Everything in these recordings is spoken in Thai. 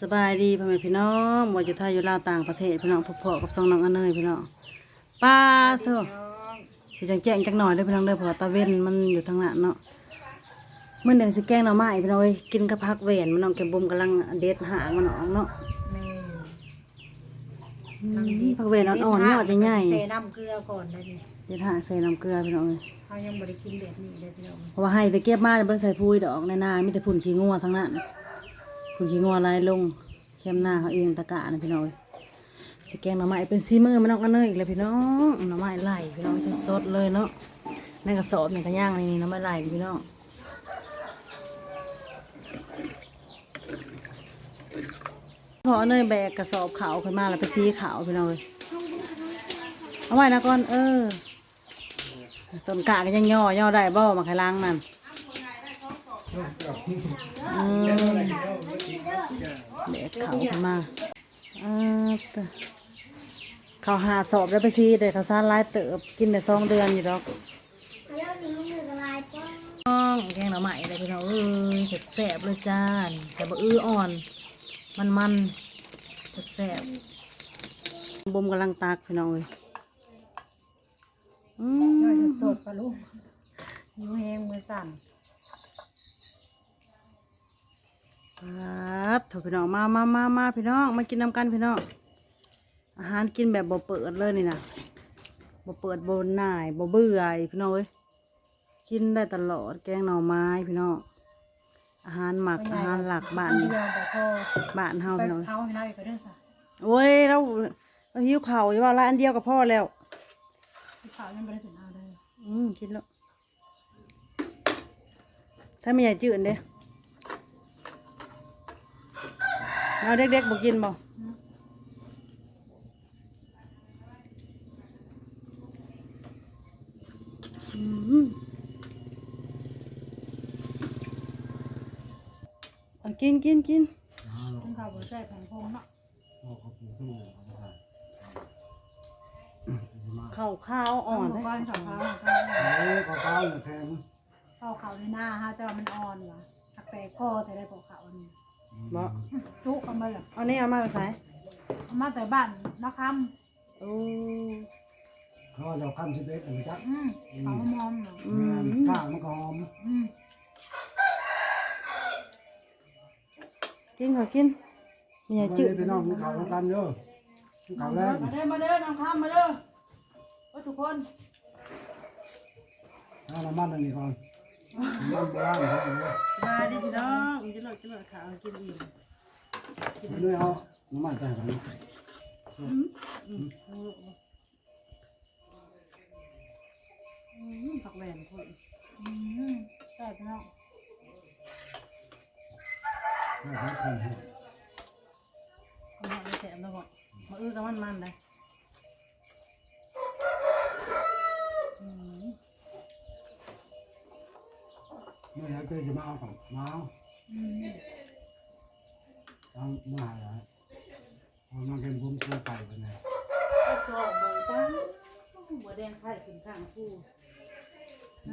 สบายดีพ่อแม่พี่น้องว่าอยู่ไทยอยู่ลาวต่างประเทศพี่น้องพอๆกับสองน้องอนเนยพี่น้องป้าเถอะสิจังแจ้งจักหน่อยเด้อพี่น้องเด้อเพราะว่าตาเว้นมันอยู่ทางนั้นเนาะมื้อหนึ่งสิแกงหน่อไม้พี่น้องเอ้ยกินกับผักแหวนมันน้องแกมบุมกำลังเด็ดหางมันออกเนาะแม่อืมผักแหวนอ่อนๆยอดใหญ่เซน้ำเกลือก่อนได้ดิๆเด็ดหางใส่น้ำเกลือพี่น้องเอ้ยเขายังบริกินแบบนี้เลยพี่น้องเพราะว่าให้ไปเก็บมาเนี่ยบ่ได้ใส่พุยดอกในนามีแต่พุ่นขี้งัวทั้งนั้น พุ่นงัวลายลงเข้มหน้าเขาเองตะกะนะพี่น้องสแกงหน่อไม้เป็นซีเมือมันนอกกันเลยอีกเลยพี่น้องหน่อไม้ไหลพี่น้องสดๆเลยเนาะในกระสอบเนี่ยก็ย่างในนี่หน่อไม้ไหลพี่น้องพอเนยแบกกระสอบขาวขึ้นมาแล้วไปซีขาวพี่น้องเลยเอาไว้นะก่อนเออต้นกะก็ยังย่อย่อได้บ่มาขายล้างนั่น อืมแบกขาวขึ้นมาอ่าแต่เขาหาสอบแล้วไปซีเด็กเขาซ่านหลายเติบกินแต่สองเดือนอยู่ดอกน้องแกงหน่อไม้เลยพี่น้องเอ้ยแสบๆเลยจ้านี่แต่บะอื้ออ่อน มันมันๆแสบๆบ่มกำลังตักพี่น้องเลยอืย่อยมสดๆปะลูกนิ้วแห้งมือสั่น ครับเถอะพี่น้องมามามามาพี่น้อง มากินน้ำกันพี่น้อง อาหารกินแบบบ่เปิดเลยนี่นะบ่เปิดบ่หน่ายบ่เบื่ออีพี่น้องเอ้ย กินได้ตลอดแกงหน่อไม้พี่น้อง อาหารหมักอาหารหลักบ้านเดียวแต่พอบ้านเฮาไปพี่น้องเขาให้ได้ก็ได้สักโอ้ยเราเราหิวข้าวอยู่ว่าละอันเดียวกับพ่อแล้วเขายังไม่ได้ถึงเอาได้อืมกินแล้วใช่ไม่ใหญ่จืดเด้ เราเด็กๆบ่กินบ่อืมเอากินกินกินต้องเขาบริใส่แผงพงเนาะข้าวข้าวอ่อนเาเลยก้อนเขาเขาเอ้ยข้าวข้าวเนี่ยแข็งเขาเขาในหน้าฮะแต่ว่ามันอ่อนว่ะหักแต่ก็แต่ได้ของเขาอันนี้ บ่จุเอามาเลยเอานี่เอามาใส่เอามาแต่บ้านนะคโอ้เขาจะเอาขั้นสิบเอ็ดอันนี้จ้ะำอืมเขาหอมๆเนาะอืแม่นมข้างมันก็หอมอืมกินขอกินไม่ใหญ่จืดไปน้องกินข้าวน้ำกันเด้อกินข้าวแรกมาเด้อมาเด้อน้องข้ามมาเด้อโอ้ทุกคนถ้าน้ำมันอันนี้ก่อนน้ำ มันโบราณเขาเอาเลาดีพี่น้องกินหลอดกินหลอดขาวกินอิ่มไม่ได้เอาน้ำมันไปก่อนอืมอืมผักแหวนคนอืมใส่พี่น้องให้เขาทำให้เอามาแสบแล้วบอกมาอื้อกับมันมันเลย เมื่อไหร่ก็จะมาเอาของมาเอาอืมเอามาหาเอามาเก็บบุ้มตัวไก่ไปเนี่ยข้าวซอยเบอร์ตั้งหัวแดงไข่ถึงข้างคู่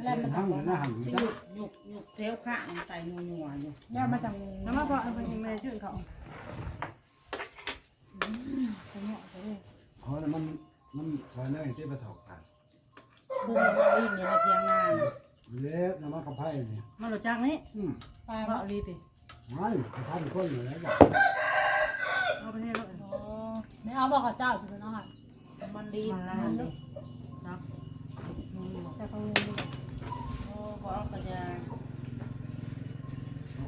แล้วมันทั้งหมดนะหันหยุกหยุกหยุกเท้าข้างใส่นัวนัวๆอยู่แล้วมาจากน้ำมาพอเอาไปยังไม่ชื่อเขาขยไปเลยขอแล้วมันมันคอยเนยที่ประถกกันบุ้งบุ้งนี่ในเพียงงาน เละน้ำมันกระไพ่เนี่ยมาหลุดจากนี้อืมตายเพราะแล้วเอาลีติไม่กระไพ่คนอยู่แล้วจ้ะเอาไปให้เราโอ้ไม่เอาบอกกับเจ้าใช่ไหมน้องค่ะมันดีมันละมันดีเนาะแต่เขารู้ด้วยโอ้ขอเอากระยา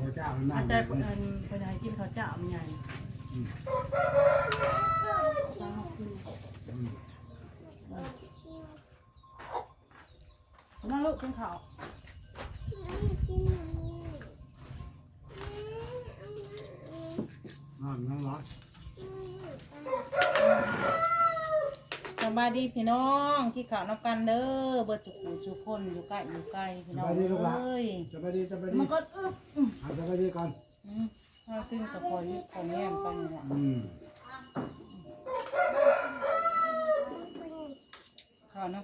พระเจ้ามันนั่อางจารย์เป็นเป็นให้กินข้าวเจ้ามันใหญ่ อืม อืม มาลูกกินข้าวนั่นนั่นเหรอสบายดีพี่น้องกินข้าวนับกันเด้อเบิดจุกหูจุกคนอยู่ใกล้อยู่ไกลพี่น้องเอ้ยจะไปดีจะไปดีมันก็อึบเอาจะไปดีก่อนอืมถ้าขึ้นกับพอยุของแง่มไปนี่แหละอืม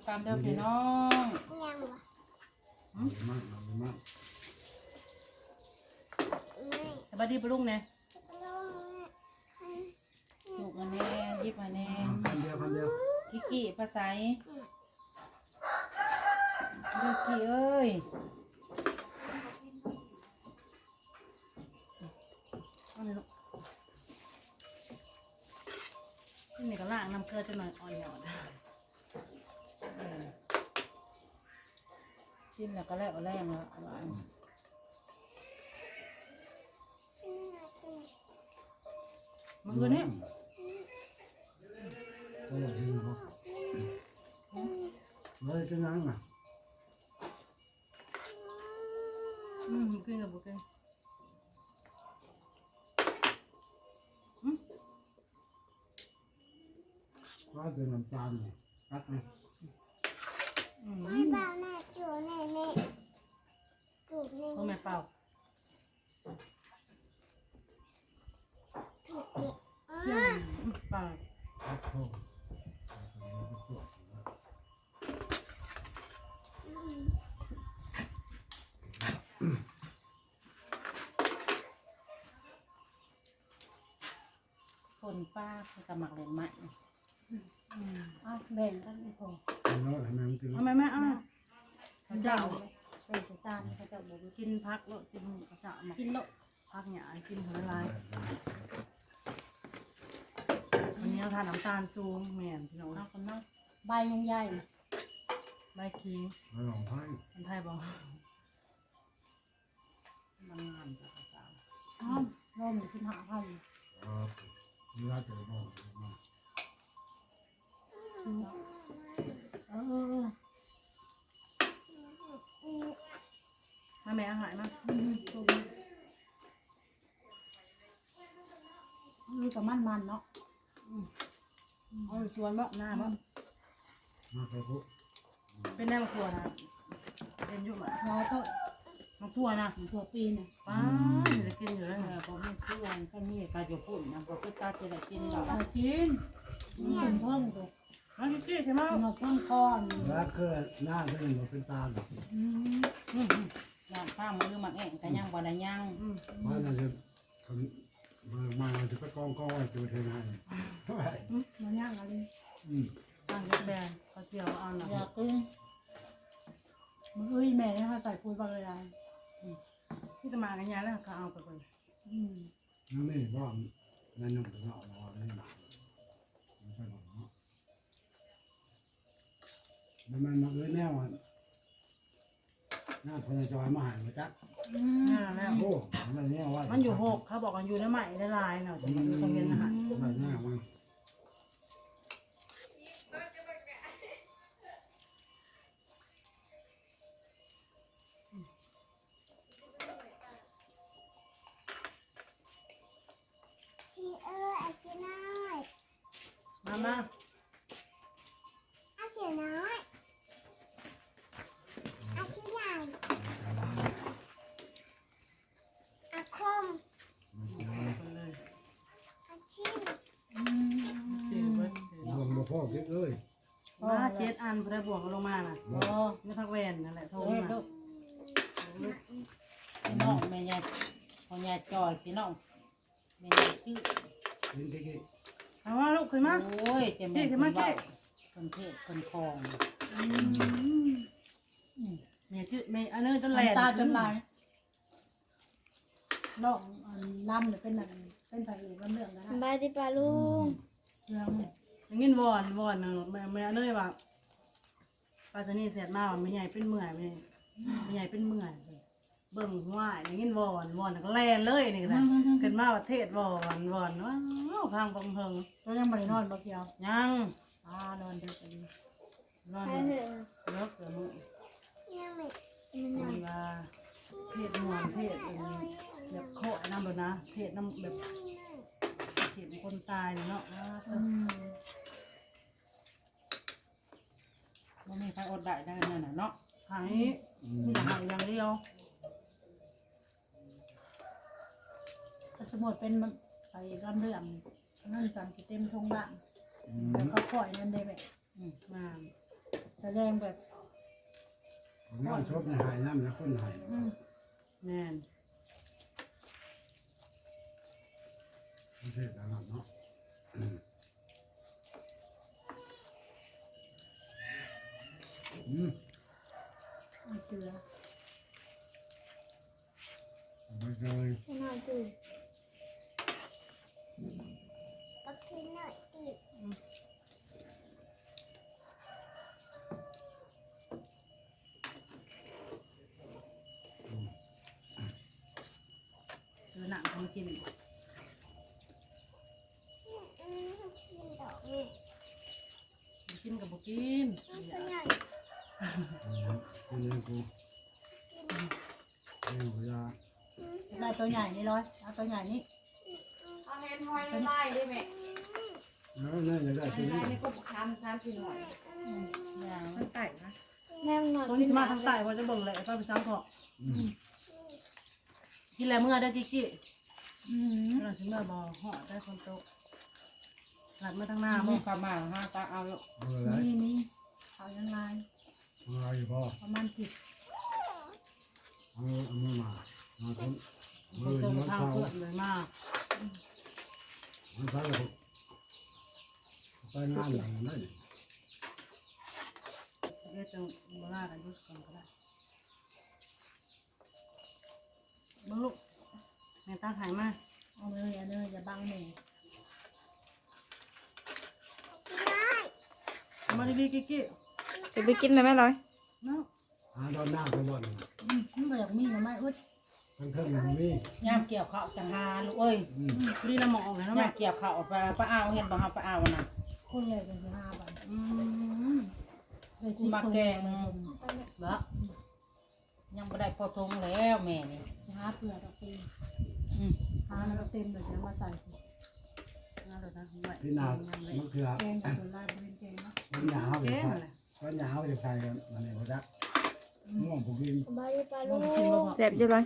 ตามเดิมพี่น้องยังวะมาากสบายดีปะลุงเนี่ยต้องลูกอันแน่ยิบอันแน่พันเดียกิกกี้ภาษาลูกกี้เอ้ยเอายนี่ก็ล่างน้ำเกลือจะหน่อยอ่อนหยอด กินแล้วก็แล้วแรงแล้วหวานมันคือนี่โอ้ดีบ่เลยจะนั่งอะอืมกินกับบุกเกนก็เป็นน้ำตาลเนี่ยรักไหมอืมไม่บ้าแม่จู แน่แน่จูแน่พ่อแม่เป่าถูกเด็กอ๋ออืมเป่าคนป้าคือกำมักเล่นไม้อะแบ่งกันอีกพอแล้วทำไมมันถึงเอาแม่ เอาเขาเจ้าแบ่งใส่จานเขาเจ้าบอกกินพักแล้วกินกระเจาะมากินโลดพักหยากินหัวลายวันนี้เราทานน้ำตาลซูงแม่นพี่น้องเอาคนเนาะใบยังใหญ่ใบคิงมาลองให้คนไทยบอกมันงามจังจังอ้าวโลหนึ่งสิบห้าพันเออเวลาเจอบอกมาเอาแม่อาหารมาอืมถูกนี่กับมันมันๆเนาะเอาชวนบ่หน้าบ่มาไปปุ๊บเป็นแน่มาครัวนะเป็นอยุ่มาเราก็มาครัวนะถั่วปีเนี่ยป้าจะกินอยู่แล้วเอไงอผมมีเพื่อนก็มีกาจะปุ่นนะบอกก็ตาจะได้กินดอกเอากินกินเพิ่มตัวมาคิดกี้ใช่ไหมกินเอาเพิ่มก้อนแล้วคือหน้าที่มันเป็นตาแบบอื มอืมย่างข้างมือมันเองก็ย่างบ่ได้ย่างอืมเพราะนั่นจะทำมามาจะไปกองกองไว้ตัวเทนายเท่าไหร่มันย่างอะไรอืมตั้งยักแบนเขาเจียวเอาหน่อยอยากกินมือเอ้ยแม่เนี่ยเขาใส่ปุ๋ยบางอะไรที่จะมากันยาแล้วก็เอาไปเลยอืมนั่นนี่ว่าในนุ่มเป็นเอาเราเนี่ยมันเป็นของเนาะมันมันมาเลยแนวอะห น้าพญาจอยมาหายมาจักอืมน่าแล้วโอ้มันเนี่ยว่ามัมันอยู่หกเขาบอกกันอยู่ในใหม่ในลายเนาะแต่มันอยู่ตรงเย็นอาหาร มันเนี่ยมัน พ่อคิดเอ้ยมาเจ็ดอันพอได้บวกกันลงมาน่ะโอ้ไม่พักแวนนั่นแหละโทรเฮ้ยมาลูกพี่น้องแม่ยายพ่อยายจอยพี่น้องแม่ยายชื่อกินที่กี่เอาว่าลูกขึ้นมาโอ้ยจะแม่คนเบาคนเทศคนคลองเนี่ยจืดเมย์อันนี้จนแหลนน้ำตาจนลายนอกอันล่ำเนี่ยเป็นหนังเป็นไผ่เอกลำเรื่องกันนะบายดิปาลุง เรื่อง อย่างงี้วอนวอนนะแม่แม่อันนี้ว่าปลาชนีเสียดมาว่าไม่ใหญ่เป็นเมื่อยไม่ไม่ใหญ่เป็นเมื่อยเบิ่งหัวอย่างงี้วอนวอนแล้วก็แลนเลยนี่ก็ได้เกิดมาประเทศวอนวอนว้าวข้างบังเพิงตัวยังไม่ได้นอนบ่เกี่ยวยังอ่านอนดึกกันนอนไปเถอะเลิกเดี๋ยวมึงยังไม่มันนอมันนว่าเพศมวนเพศอันนี้แบบโคตรน้ำเลยนะเพศน้ำแบบ เห็นคนตายเนาะว่าอืมบ่มีใครอดได้ได้นั่นน่ะเนาะหายที่หายอย่างเดียวถ้าสมมติเป็นมันไปลำเรื่องนั่นสั่งสิเต็มทงบ้านแล้วเขาปล่อยนั่นได้แบบอืมมาแสดงแบบงานชดในหายน้ำนะคนหายอืมแม่น ไม่ใช่แล้วเนาะอืมไม่เสือไม่เคยไม่น่าตื่นก็คือน่าตื่นเออหนังเขามากินอีก กินกับบุกินน้ำตัวใหญ่กินเองกูเองกูยาได้ตัวใหญ่นี่ร้อยเอาตัวใหญ่นี่เอาแฮนด์หอยไม่ไล่ได้ไหมแล้วนี่จะได้ไม่กินไล่ในกบคามซ้ำกินหน่อยอย่างมันไก่นะแม่หน่อยตัวนี้มาทางใต้ว่าจะเบิ่งเลยไอ้ป้าไปซ้ำเถาะกินแล้วเมื่อได้กี่กี่อืมเราสิเมื่อบ่ห่อได้คนโต หลัดมาทางหน้าน้ำบ่มันกลับมาห้าตาเอาแล้วเมื่อไรนี่นี่เอายังไงเมื่อไรพ่อประมาณสิบเอาเอามือมามาคนคมืนอโตมันทางเศร้าเพื่อนเลยมากมันเศร้าไปงานอย่างนั้นเดี๋ยวจะโบราณอายุก่อนก็ได้เบิ่งลูกแม่ตาหายมาเอาเลยเอาเลยอย่าบังหนู เอา มาดีๆกี่กี่จะไปกินเลยไหมร้อยเนาะหาดอนหน้าไปบ่อนอืมมันก็อยากมีหน่อไม้อึดทั้งเครื่องมันมีย่ามเกี่ยวข้าวจังหาลูกเอ้ยอืมพอดีเราหมองออกเลยเนาะย่าแม่มเกี่ยวข้าวไปป้าเอาเห็นบ่เฮาป้าเอาน่ะคนใหญ่เป็นสิบห้าบาทอืม เลยกูมาแกง บ่ยังบ่ได้พอทงแล้วแม่นี่สิห้าเปลือกตะปีอืมหาแล้วก็เต็มเลยจะมาใส่ น่าเลยนะไว้พี่นามันคือแกงกับส่วนลายเป็นแกงเนาะมันหนาวจะใส่มันหนาวจะใส่กันมันเนี่ยเขาจะม่วงผมกินบาริปลาลูลูกกินบ่พอเจ็บอยู่เลย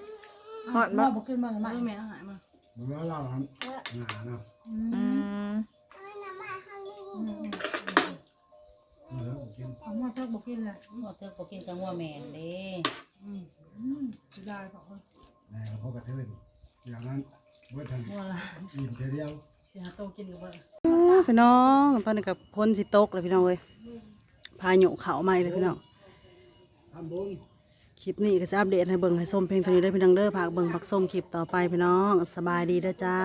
ฮอดบ่ บ่บ่ขึ้นมาหน่อมาไม้แม่เอาหายมามันก็เล่าครับหนาเนาะอือืมมเอาน้ำมาข้างนี้อืมอืมเออผมกินเอามาเทิกบ่กินเลยหัวเธอบ่กินกับหัวแม่เด้อืมอืมสิได้พอเออแม่เขากระเทือนอย่างนั้นเมื่อทันมัวละ อิ่มเดียว สิหาโตกินกับบ่พี่น้องตอนนี้กับพ้นสิตกเลยพี่น้องเอ้ยพายุเขาใหม่เลยพี่น้องทำบุญคลิปนี้ก็จะอัปเดตให้เบิ่งให้ส้มเพลงเท่านี้ได้อพี่น้องเด้อฝากเบิ่งผักส้มคลิปต่อไปพี่น้อง สบายดีเด้อจ้า